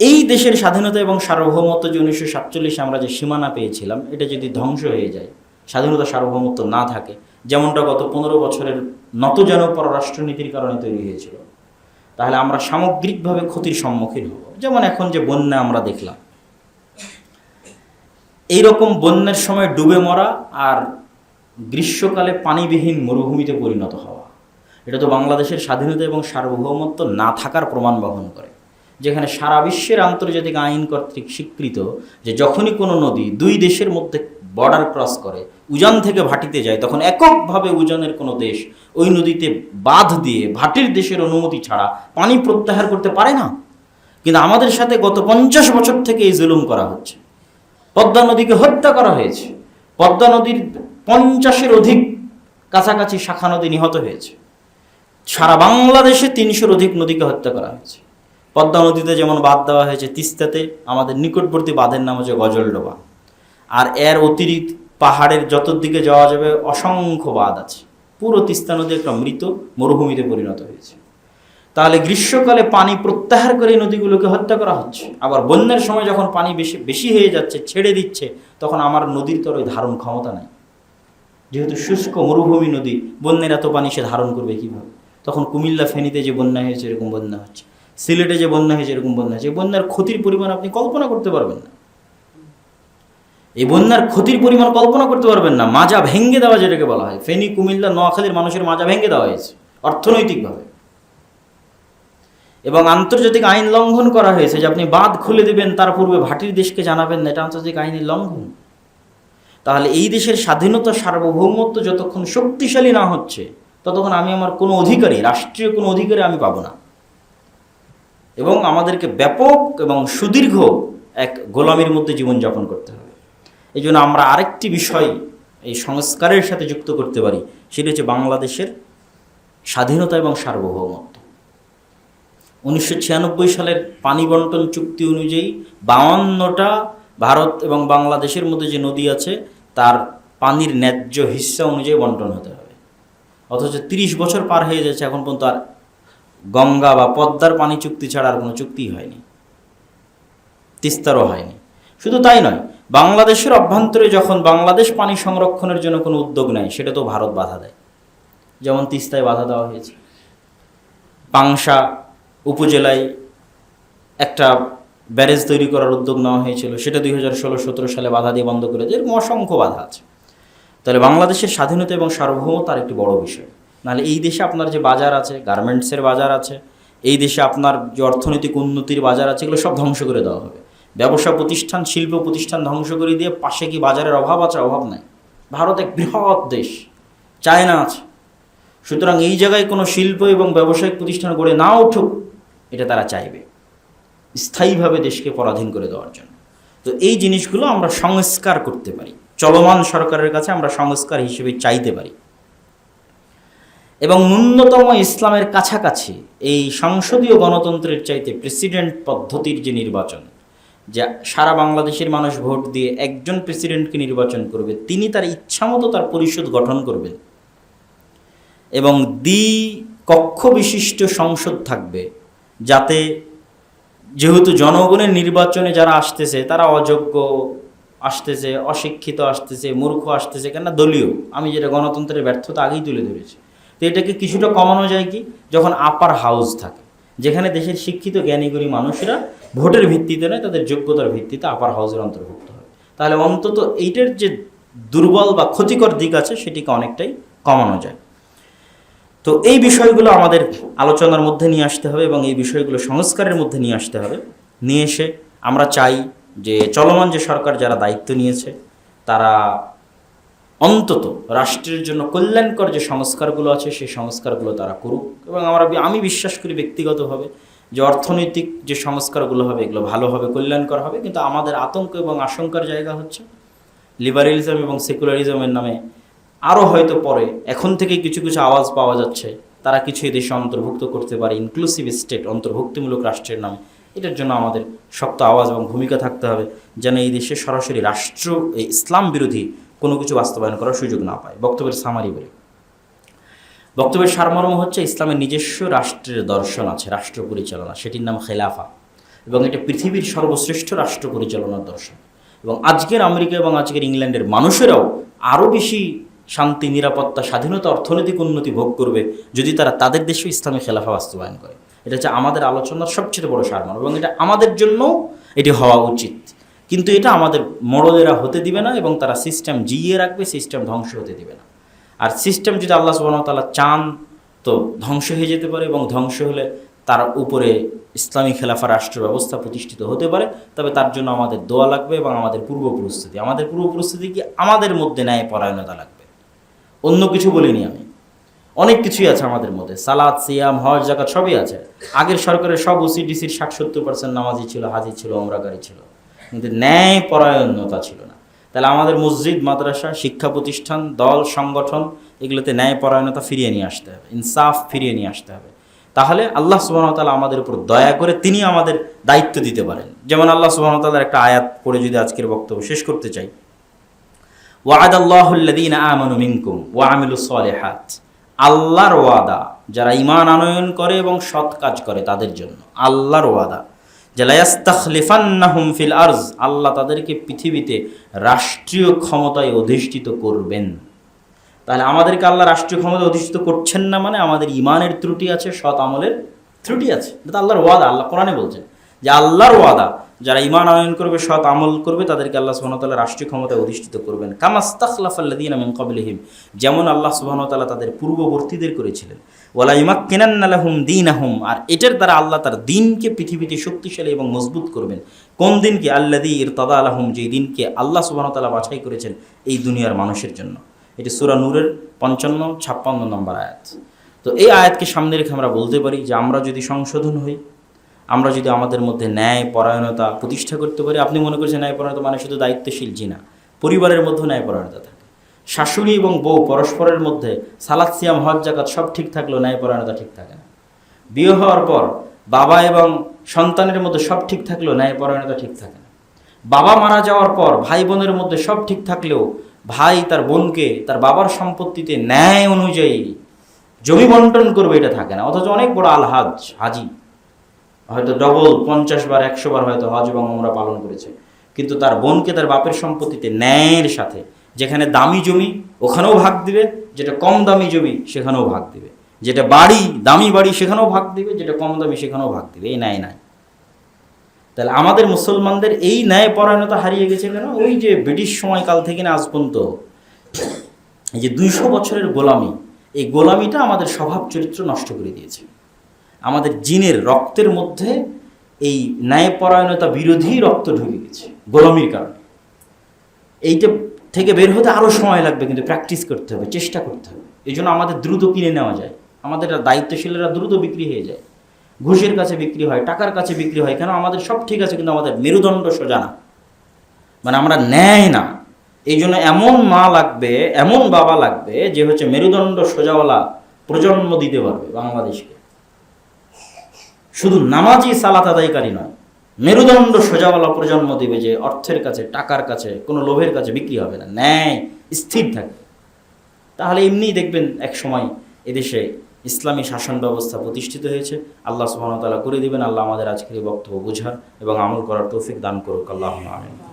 এই দেশের স্বাধীনতা এবং সার্বভৌমত্ব যে উনিশশো সাতচল্লিশে আমরা যে সীমানা পেয়েছিলাম, এটা যদি ধ্বংস হয়ে যায়, স্বাধীনতা সার্বভৌমত্ব না থাকে, যেমনটা গত পনেরো বছরের নতজন পররাষ্ট্রনীতির কারণে তৈরি হয়েছিল, তাহলে আমরা সামগ্রিকভাবে ক্ষতির সম্মুখীন হব। যেমন এখন যে বন্যা আমরা দেখলাম, এইরকম বন্যার সময় ডুবে মরা আর গ্রীষ্মকালে পানিবিহীন মরুভূমিতে পরিণত হওয়া, এটা তো বাংলাদেশের স্বাধীনতা এবং সার্বভৌমত্ব না থাকার প্রমাণ বহন করে। যেখানে সারা বিশ্বের আন্তর্জাতিক আইন কর্তৃক স্বীকৃত যে যখনই কোনো নদী দুই দেশের মধ্যে বর্ডার ক্রস করে, উজান থেকে ভাটিতে যায়, তখন এককভাবে উজানের কোনো দেশ ওই নদীতে বাঁধ দিয়ে ভাটির দেশের অনুমতি ছাড়া পানি প্রত্যাহার করতে পারে না। কিন্তু আমাদের সাথে গত পঞ্চাশ বছর থেকে এই জুলুম করা হচ্ছে। পদ্মা নদীকে হত্যা করা হয়েছে। পদ্মা নদীর পঞ্চাশের অধিক কাছাকাছি শাখা নদী নিহত হয়েছে। সারা বাংলাদেশে তিনশোর অধিক নদীকে হত্যা করা হয়েছে। পদ্মা নদীতে যেমন বাদ দেওয়া হয়েছে তিস্তাতে, আমাদের নিকটবর্তী বাঁধের নাম হচ্ছে গজলডোবা। আর এর অতিরিক্ত পাহাড়ের যত দিকে যাওয়া যাবে, অসংখ্য বাঁধ আছে। পুরো তিস্তা নদী একটা মৃত মরুভূমিতে পরিণত হয়েছে। তাহলে গ্রীষ্মকালে পানি প্রত্যাহার করে নদীগুলোকে হত্যা করা হচ্ছে। আবার বন্যার সময় যখন পানি বেশি বেশি হয়ে যাচ্ছে, ছেড়ে দিচ্ছে, তখন আমার নদীর তোর ওই ধারণ ক্ষমতা নাই। যেহেতু শুষ্ক মরুভূমি নদী, বন্যের এত পানি সে ধারণ করবে কীভাবে? তখন কুমিল্লা ফেনীতে যে বন্যা হয়েছে, এরকম বন্যা হচ্ছে। সিলেটে যে বন্যা হয়েছে, এরকম বন্যা হয়েছে বন্যার ক্ষতির পরিমাণ আপনি কল্পনা করতে পারবেন না। এই বন্যার ক্ষতির পরিমাণ কল্পনা করতে পারবেন না। মাজা ভেঙ্গে দেওয়া যেটাকে বলা হয়, ফেনী, কুমিল্লা, নোয়াখালীর মানুষের মাজা ভেঙ্গে দেওয়া হয়েছে, অর্থনৈতিকভাবে। এবং আন্তর্জাতিক আইন লঙ্ঘন করা হয়েছে যে আপনি বাঁধ খুলে দেবেন, তার পূর্বে ভাটির দেশকে জানাবেন না এটা আন্তর্জাতিক আইনের লঙ্ঘন। তাহলে এই দেশের স্বাধীনতা, সার্বভৌমত্ব যতক্ষণ শক্তিশালী না হচ্ছে, ততক্ষণ আমি আমার কোনো অধিকারী, রাষ্ট্রীয় কোনো অধিকারী আমি পাবো না। এবং আমাদেরকে ব্যাপক এবং সুদীর্ঘ এক গোলামির মধ্যে জীবনযাপন করতে হবে। এই জন্য আমরা আরেকটি বিষয় এই সংস্কারের সাথে যুক্ত করতে পারি, সেটি হচ্ছে বাংলাদেশের স্বাধীনতা এবং সার্বভৌমত্ব। উনিশশো ছিয়ানব্বই সালের পানি বন্টন চুক্তি অনুযায়ী বাউান্নটা ভারত এবং বাংলাদেশের মধ্যে যে নদী আছে, তার পানির ন্যায্য হিস্সা অনুযায়ী বন্টন হতে হবে। অথচ তিরিশ বছর পার হয়ে যাচ্ছে, এখন পর্যন্ত আর গঙ্গা বা পদ্মার পানি চুক্তি ছাড়া আর কোনো চুক্তিই হয়নি। তিস্তারও হয়নি। শুধু তাই নয়, বাংলাদেশের অভ্যন্তরে যখন বাংলাদেশ পানি সংরক্ষণের জন্য কোনো উদ্যোগ নেয়, সেটা তো ভারত বাধা দেয়। যেমন তিস্তায় বাধা দেওয়া হয়েছে। পাংশা উপজেলায় একটা ব্যারেজ তৈরি করার উদ্যোগ নেওয়া হয়েছিল, সেটা দুই হাজার ষোলো সতেরো সালে বাধা দিয়ে বন্ধ করে দেয় এরকম অসংখ্য বাধা আছে। তাহলে বাংলাদেশের স্বাধীনতা এবং সার্বভৌমতার একটি বড় বিষয়। নাহলে এই দেশে আপনার যে বাজার আছে গার্মেন্টসের বাজার আছে, এই দেশে আপনার যে অর্থনৈতিক উন্নতির বাজার আছে, এগুলো সব ধ্বংস করে দেওয়া হবে। ব্যবসা প্রতিষ্ঠান, শিল্প প্রতিষ্ঠান ধ্বংস করে দিয়ে পাশে কি বাজারের অভাব আছে? অভাব নাই। ভারত এক বৃহৎ দেশ। চায়না আছে। সুতরাং এই জায়গায় কোনো শিল্প এবং ব্যবসায়িক প্রতিষ্ঠান গড়ে না উঠুক, এটা তারা চাইবে। স্থায়ীভাবে দেশকে পরাধীন করে দেওয়ার জন্য। তো এই জিনিসগুলো আমরা সংস্কার করতে পারি। চলমান সরকারের কাছে আমরা সংস্কার হিসেবে চাইতে পারি। এবং ন্যূনতম ইসলামের কাছাকাছি এই সংসদীয় গণতন্ত্রের চাইতে প্রেসিডেন্ট পদ্ধতির যে নির্বাচন, যা সারা বাংলাদেশের মানুষ ভোট দিয়ে একজন প্রেসিডেন্টকে নির্বাচন করবে, তিনি তার ইচ্ছামতো তার পরিষদ গঠন করবেন। এবং দ্বি কক্ষ বিশিষ্ট সংসদ থাকবে, যাতে যেহেতু জনগণের নির্বাচনে যারা আসতেছে, তারা অযোগ্য আসতেছে, অশিক্ষিত আসতেছে, মূর্খ আসতেছে, কেননা দলীয়। আমি যেটা গণতন্ত্রের ব্যর্থতা আগেই তুলে ধরেছি। তো এটাকে কিছুটা কমানো যায় কি? যখন আপার হাউস থাকে, যেখানে দেশের শিক্ষিত জ্ঞানীগুণী মানুষেরা ভোটের ভিত্তিতে নয়, তাদের যোগ্যতার ভিত্তিতে আপার হাউসের অন্তর্ভুক্ত হয়। তাহলে অন্তত এইটার যে দুর্বল বা ক্ষতিকর দিক আছে, সেটিকে অনেকটাই কমানো যায়। তো এই বিষয়গুলো আমাদের আলোচনার মধ্যে নিয়ে আসতে হবে এবং এই বিষয়গুলো সংস্কারের মধ্যে নিয়ে আসতে হবে। নিয়ে এসে আমরা চাই যে চলমান যে সরকার যারা দায়িত্ব নিয়েছে, তারা অন্তত রাষ্ট্রের জন্য কল্যাণকর যে সংস্কারগুলো আছে, সেই সংস্কারগুলো তারা করুক। এবং আমরা আমি বিশ্বাস করি ব্যক্তিগতভাবে যে অর্থনৈতিক যে সংস্কারগুলো হবে, এগুলো ভালো হবে কল্যাণকর হবে। কিন্তু আমাদের আতঙ্ক এবং আশঙ্কার জায়গা হচ্ছে লিবারেলিজম এবং সেকুলারিজমের নামে আরও হয়তো পরে এখন থেকে কিছু কিছু আওয়াজ পাওয়া যাচ্ছে। তারা কিছু দেশে অন্তর্ভুক্ত করতে পারে ইনক্লুসিভ স্টেট অন্তর্ভুক্তিমূলক রাষ্ট্রের নামে। এটার জন্য আমাদের শক্ত আওয়াজ এবং ভূমিকা থাকতে হবে যেন এই দেশে সরাসরি রাষ্ট্র ইসলাম বিরোধী কোনো কিছু বাস্তবায়ন করার সুযোগ না পায়। বক্তব্যের সামারি বলে। বক্তব্যের সারমর্ম হচ্ছে ইসলামের নিজস্ব রাষ্ট্রের দর্শন আছে, রাষ্ট্র পরিচালনা, সেটির নাম খেলাফা। এবং এটা পৃথিবীর সর্বশ্রেষ্ঠ রাষ্ট্র পরিচালনার দর্শন। এবং আজকের আমেরিকা এবং আজকের ইংল্যান্ডের মানুষেরাও আরও বেশি শান্তি, নিরাপত্তা, স্বাধীনতা, অর্থনৈতিক উন্নতি ভোগ করবে যদি তারা তাদের দেশেও ইসলামী খেলাফা বাস্তবায়ন করে। এটা হচ্ছে আমাদের আলোচনার সবচেয়ে বড় সারমান এবং এটা আমাদের জন্য এটি হওয়া উচিত। কিন্তু এটা আমাদের মরদেরা হতে দিবে না এবং তারা সিস্টেম জিইয়ে রাখবে সিস্টেম ধ্বংস হতে দিবে না। আর সিস্টেম যদি আল্লাহ সুবাহতাল্লাহ চান, তো ধ্বংস হয়ে যেতে পারে এবং ধ্বংস হলে তার উপরে ইসলামী খেলাফা রাষ্ট্র ব্যবস্থা প্রতিষ্ঠিত হতে পারে। তবে তার জন্য আমাদের দোয়া লাগবে এবং আমাদের পূর্ব প্রস্তুতি আমাদের পূর্ব প্রস্তুতি কি? আমাদের মধ্যে ন্যায় পরায়ণতা লাগবে। অন্য কিছু বলিনি আমি। অনেক কিছুই আছে আমাদের মধ্যে। সালাদ, সিয়াম, হজ জাকাত সবই আছে। আগের সরকারের সব ওসিডিসির ষাট সত্তর পার্সেন্ট নামাজি ছিল, হাজি ছিল অমরাকারী ছিল। কিন্তু ন্যায় পরায়ণতা ছিল না। তাহলে আমাদের মসজিদ, মাদ্রাসা, শিক্ষা প্রতিষ্ঠান, দল, সংগঠন, এগুলোতে ন্যায় পরায়ণতা ফিরিয়ে নিয়ে আসতে হবে, ইনসাফ ফিরিয়ে নিয়ে আসতে হবে। তাহলে আল্লাহ সুবাহতাল্লাহ আমাদের উপর দয়া করে তিনি আমাদের দায়িত্ব দিতে পারেন। যেমন আল্লাহ সুবাহতাল্লাহর একটা আয়াত পড়ে যদি আজকের বক্তব্য শেষ করতে চাই। ওয়াদ আল্লাহুল্লাদিন আমানু মিনকুম ওয়া আমিলু সলেহাত। আল্লাহর ওয়াদা, যারা ইমান আনয়ন করে এবং সৎ কাজ করে তাদের জন্য, আল্লাহর ওয়াদা। জালায়াস্তাখলিফান্নাহুম ফিল আরজ, আল্লাহ তাদেরকে পৃথিবীতে রাষ্ট্রীয় ক্ষমতায় অধিষ্ঠিত করবেন। তাহলে আমাদেরকে আল্লাহ রাষ্ট্রীয় ক্ষমতা অধিষ্ঠিত করছেন না মানে আমাদের ইমানের ত্রুটি আছে, সৎ আমলের ত্রুটি আছে। এটা আল্লাহর ওয়াদা, আল্লাহ কোরআনে বলছেন যে আল্লাহর ওয়াদা যারা ইমান আনয়ন করবে, সৎ আমল করবে, তাদেরকে আল্লাহ সুবাহতাল্লাহ রাষ্ট্রীয় ক্ষমতায় অধিষ্ঠিত করবেন। কামাস্তাখলাফাল্লাদিন আমিন যেমন আল্লাহ সুবাহতাল্লাহ তাদের পূর্ববর্তীদের করেছিলেন। ওয়ালা ইমাক কেনান্নালাহুম দিন আহম আর এটার দ্বারা আল্লাহ তার দিনকে পৃথিবীতে শক্তিশালী এবং মজবুত করবেন। কোন দিনকে? আল্লাদি ইর তদা আলহম যেই দিনকে আল্লাহ সুবাহতাল্লাহ বাছাই করেছেন এই দুনিয়ার মানুষের জন্য। এটি সুরা নূরের পঞ্চান্ন, ছাপ্পান্ন নম্বর আয়াত। তো এই আয়াতকে সামনে রেখে আমরা বলতে পারি যে আমরা যদি সংশোধন হই আমরা যদি আমাদের মধ্যে ন্যায় পরায়ণতা প্রতিষ্ঠা করতে পারি, আপনি মনে করছেন ন্যায় পরায়ণতা মানে শুধু দায়িত্বশীল জি না পরিবারের মধ্যেও ন্যায় পরায়ণতা থাকে। শাশুড়ি এবং বউ পরস্পরের মধ্যে সালাদ, সিয়াম, হজ জাকাত সব ঠিক থাকলেও ন্যায় পরায়ণতা ঠিক থাকে না। বিয়ে হওয়ার পর বাবা এবং সন্তানের মধ্যে সব ঠিক থাকলেও ন্যায় পরায়ণতা ঠিক থাকে না। বাবা মারা যাওয়ার পর ভাই বোনের মধ্যে সব ঠিক থাকলেও ভাই তার বোনকে, তার বাবার সম্পত্তিতে ন্যায় অনুযায়ী জমি বন্টন করবে এটা থাকে না। অথচ অনেক বড় আলহাজ, হাজি। হয়তো ডবল পঞ্চাশ বার, একশো বার হয়তো হজ এবং আমরা পালন করেছে। কিন্তু তার বোনকে তার বাপের সম্পত্তিতে ন্যায়ের সাথে, যেখানে দামি জমি ওখানেও ভাগ দিবে, যেটা কম দামি জমি সেখানেও ভাগ দিবে। যেটা বাড়ি, দামি বাড়ি সেখানেও ভাগ দিবে, যেটা কম দামি সেখানেও ভাগ দিবে। এই ন্যায় নাই। তাহলে আমাদের মুসলমানদের এই ন্যায় পরায়ণতা হারিয়ে গেছে কেন? ওই যে ব্রিটিশ সময়কাল থেকে না আজ পর্যন্ত, এই যে দুইশো বছরের গোলামি, এই গোলামিটা আমাদের স্বভাব চরিত্র নষ্ট করে দিয়েছে। আমাদের জিনের রক্তের মধ্যে এই ন্যায়পরায়ণতা বিরোধী রক্ত ঢুকে গেছে, গোলামির কারণে। এইটা থেকে বের হতে আরও সময় লাগবে, কিন্তু প্র্যাকটিস করতে হবে, চেষ্টা করতে হবে। এই জন্য আমাদের দ্রুত কিনে নেওয়া যায়। আমাদের দায়িত্বশীলেরা দ্রুত বিক্রি হয়ে যায়। ঘুষের কাছে বিক্রি হয়, টাকার কাছে বিক্রি হয়, কেন আমাদের সব ঠিক আছে, কিন্তু আমাদের মেরুদণ্ড সোজা না। মানে আমরা ন্যায় না। এই জন্য এমন মা লাগবে, এমন বাবা লাগবে, যে হচ্ছে মেরুদণ্ড সোজাওয়ালা প্রজন্ম দিতে পারবে বাংলাদেশকে। শুধু নামাজই সালাত আদায়কারী নয়, মেরুদণ্ড সোজাওয়ালা প্রজন্ম দেবে যে অর্থের কাছে, টাকার কাছে, কোনো লোভের কাছে বিক্রি হবে না, ন্যায়, স্থির থাকবে। তাহলে এমনিই দেখবেন এক সময় এদেশে ইসলামী শাসন ব্যবস্থা প্রতিষ্ঠিত হয়েছে। আল্লাহ সুহামতাল্লাহ করে দিবেন, আল্লাহ আমাদের আজকের এই বক্তব্য বোঝার এবং আমল করার তৌফিক দান করুক। আল্লাহ আমিন।